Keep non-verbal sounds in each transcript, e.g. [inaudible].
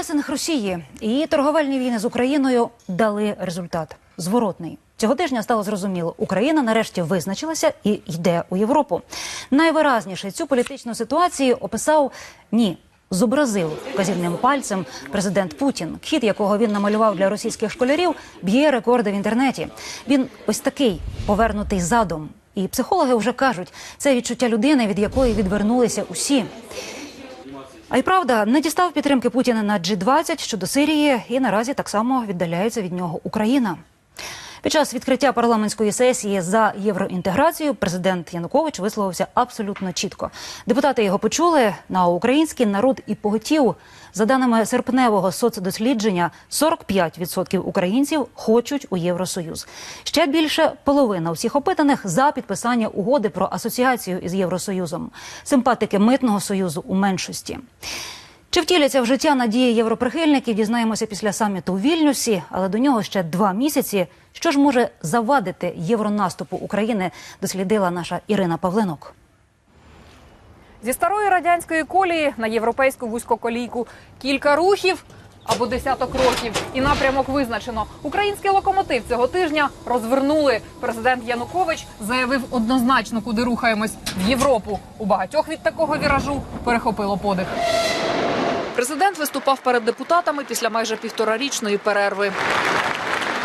Пресинг Росії і її торговельні війни з Україною дали результат зворотний. Цього тижня стало зрозуміло, Україна нарешті визначилася і йде у Європу. Найвиразніше цю політичну ситуацію описав ні. Зобразив вказівним пальцем президент Путін, хід якого він намалював для російських школярів, б'є рекорди в інтернеті. Він ось такий повернутий задом. І психологи вже кажуть, це відчуття людини, від якої відвернулися усі. А й правда, не дістав підтримки Путіна на G20 щодо Сирії, і наразі так само віддаляється від нього Україна. Під час відкриття парламентської сесії за євроінтеграцію президент Янукович висловився абсолютно чітко. Депутати його почули. На український народ і поготів. За даними серпневого соцдослідження, 45% українців хочуть у Євросоюз. Ще більше половина усіх опитаних за підписання угоди про асоціацію із Євросоюзом. Симпатики митного союзу у меншості. Чи втіляться в життя надії європрихильників, дізнаємося після саміту у Вільнюсі, але до нього ще два місяці. Що ж може завадити євронаступу України, дослідила наша Ірина Павленок. Зі старої радянської колії на європейську вузькоколійку кілька рухів або десяток років, і напрямок визначено. Український локомотив цього тижня розвернули. Президент Янукович заявив однозначно, куди рухаємось в Європу. У багатьох від такого віражу перехопило подих. Президент виступав перед депутатами після майже півторарічної перерви.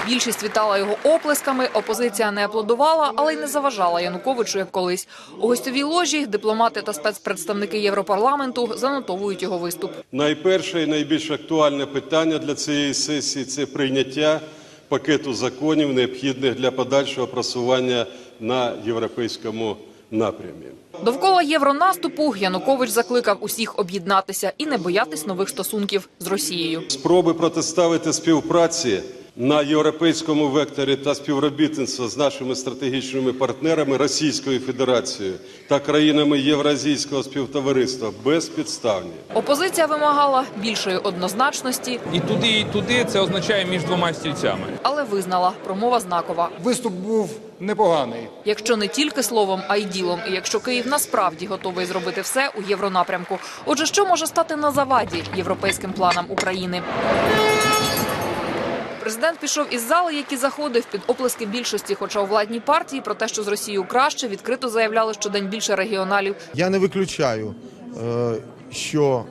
Більшість вітала його оплесками. Опозиція не аплодувала, але й не заважала Януковичу як колись. У гостьовій ложі дипломати та спецпредставники Європарламенту занотовують його виступ. Найперше і найбільш актуальне питання для цієї сесії це прийняття пакету законів, необхідних для подальшого просування на європейському напрямі. Довкола євронаступу Янукович закликав усіх об'єднатися і не боятись нових стосунків з Росією. Спроби протиставити співпраці на європейському векторі та співробітництво з нашими стратегічними партнерами Російською Федерацією та країнами Євразійського співтовариства безпідставні. Опозиція вимагала більшої однозначності, І туди, і туди це означає між двома стільцями. але визнала промова знакова. Виступ був непоганий. Якщо не тільки словом, а й ділом, і якщо Київ насправді готовий зробити все у євронапрямку. Отже, що може стати на заваді європейським планам України? Президент пішов із зали, які заходив під оплески більшості, хоча у владній партії про те, що з Росією краще, відкрито заявляли щодень більше регіоналів. Я не виключаю, е, що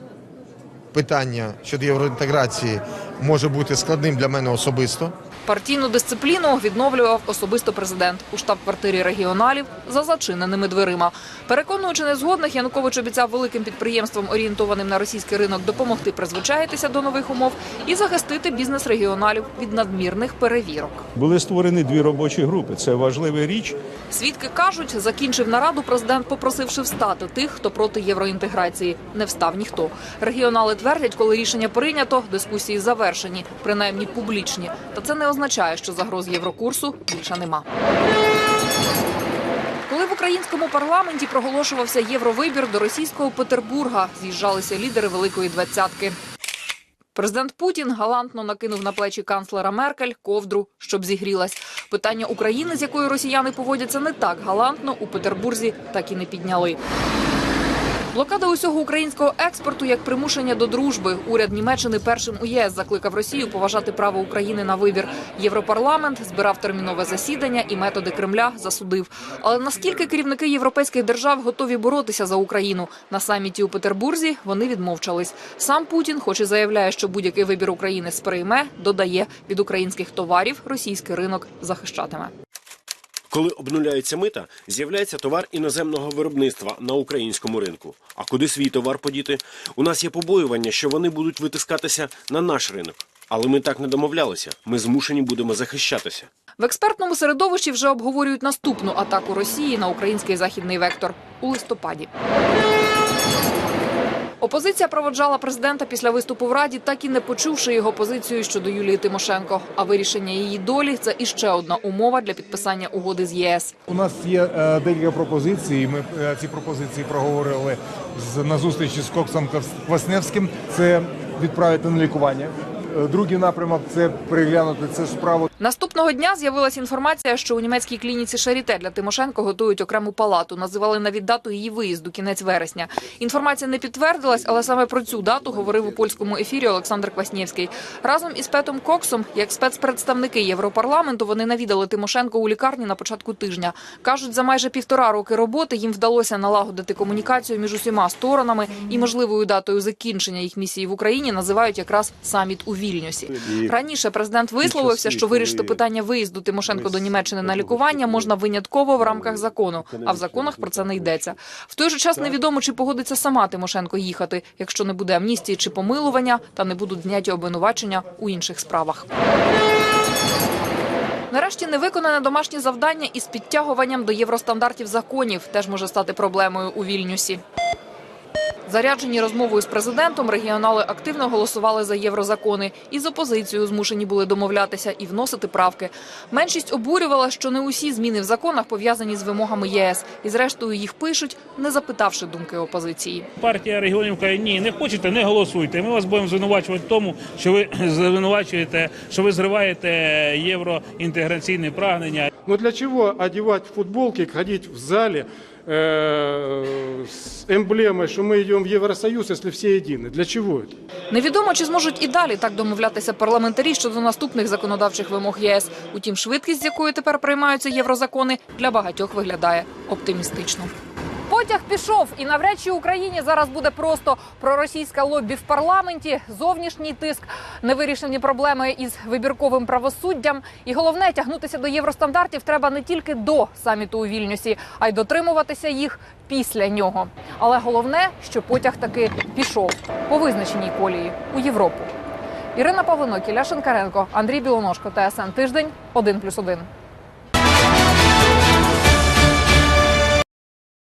питання щодо євроінтеграції може бути складним для мене особисто. Партійну дисципліну відновлював особисто президент у штаб-квартирі регіоналів за зачиненими дверима. Переконуючи незгодних, Янукович обіцяв великим підприємствам, орієнтованим на російський ринок, допомогти призвичаїтися до нових умов і захистити бізнес регіоналів від надмірних перевірок. Були створені дві робочі групи. Це важлива річ. Свідки кажуть, закінчив нараду президент, попросивши встати тих, хто проти євроінтеграції. Не встав ніхто. Регіонали твердять, коли рішення прийнято, дискусії завершені, принаймні публічні. Та це не означає, що загроз єврокурсу більше нема. Коли в українському парламенті проголошувався євровибір до російського Петербурга, з'їжджалися лідери Великої двадцятки. Президент Путін галантно накинув на плечі канцлера Меркель ковдру, щоб зігрілась. Питання України, з якою росіяни поводяться не так галантно, у Петербурзі так і не підняли. Блокада усього українського експорту як примушення до дружби. Уряд Німеччини першим у ЄС закликав Росію поважати право України на вибір. Європарламент збирав термінове засідання і методи Кремля засудив. Але наскільки керівники європейських держав готові боротися за Україну на саміті у Петербурзі, вони відмовчались. Сам Путін, хоч і заявляє, що будь-який вибір України сприйме, додає від українських товарів російський ринок захищатиме. Коли обнуляється мита, з'являється товар іноземного виробництва на українському ринку. А куди свій товар подіти? У нас є побоювання, що вони будуть витискатися на наш ринок. Але ми так не домовлялися. Ми змушені будемо захищатися. В експертному середовищі вже обговорюють наступну атаку Росії на український західний вектор у листопаді. Опозиція проводжала президента після виступу в Раді, так і не почувши його позицію щодо Юлії Тимошенко. А вирішення її долі це іще одна умова для підписання угоди з ЄС. У нас є е, декілька пропозицій. Ми е, ці пропозиції проговорили на зустрічі з Коксом Квас- Квасневським. Це відправити на лікування. Е, Другий напрямок це переглянути цю справу. Наступного дня з'явилася інформація, що у німецькій клініці Шаріте для Тимошенко готують окрему палату. Називали навіть дату її виїзду, кінець вересня. Інформація не підтвердилась, але саме про цю дату говорив у польському ефірі Олександр Кваснєвський. Разом із Петом Коксом, як спецпредставники Європарламенту, вони навідали Тимошенко у лікарні на початку тижня. Кажуть, за майже півтора роки роботи їм вдалося налагодити комунікацію між усіма сторонами і можливою датою закінчення їх місії в Україні називають якраз саміт у Вільнюсі. Раніше президент висловився, що вирішити питання виїзду Тимошенко до Німеччини на лікування можна винятково в рамках закону, а в законах про це не йдеться. В той же час невідомо, чи погодиться сама Тимошенко їхати, якщо не буде амністії чи помилування, та не будуть зняті обвинувачення у інших справах. Нарешті невиконане домашнє завдання із підтягуванням до євростандартів законів теж може стати проблемою у Вільнюсі. Заряджені розмовою з президентом, регіонали активно голосували за єврозакони і з опозицією змушені були домовлятися і вносити правки. Меншість обурювала, що не усі зміни в законах пов'язані з вимогами ЄС, і зрештою їх пишуть, не запитавши думки опозиції. Партія регіонів каже, ні, не хочете, не голосуйте. Ми вас будемо звинувачувати в тому, що ви [clears throat] звинувачуєте, що ви зриваєте євроінтеграційне прагнення. Но для чего одевать футболки, ходить в зале э, с эмблемой, что мы идем в Евросоюз, если все едины? Для чего это? Невідомо, чи зможуть і далі так домовлятися парламентарі щодо наступних законодавчих вимог єС. Утім, швидкість, з якою тепер приймаються єврозакони, для багатьох виглядає оптимістично. Потяг пішов, і навряд чи Україні зараз буде просто проросійська лобі в парламенті, зовнішній тиск, невирішені проблеми із вибірковим правосуддям. І головне тягнутися до євростандартів треба не тільки до саміту у Вільнюсі, а й дотримуватися їх після нього. Але головне, що потяг таки пішов по визначеній колії у Європу. Ірина Павлинок, Ілля Шинкаренко, Андрій Білоножко, ТСН Тиждень, 1+,1.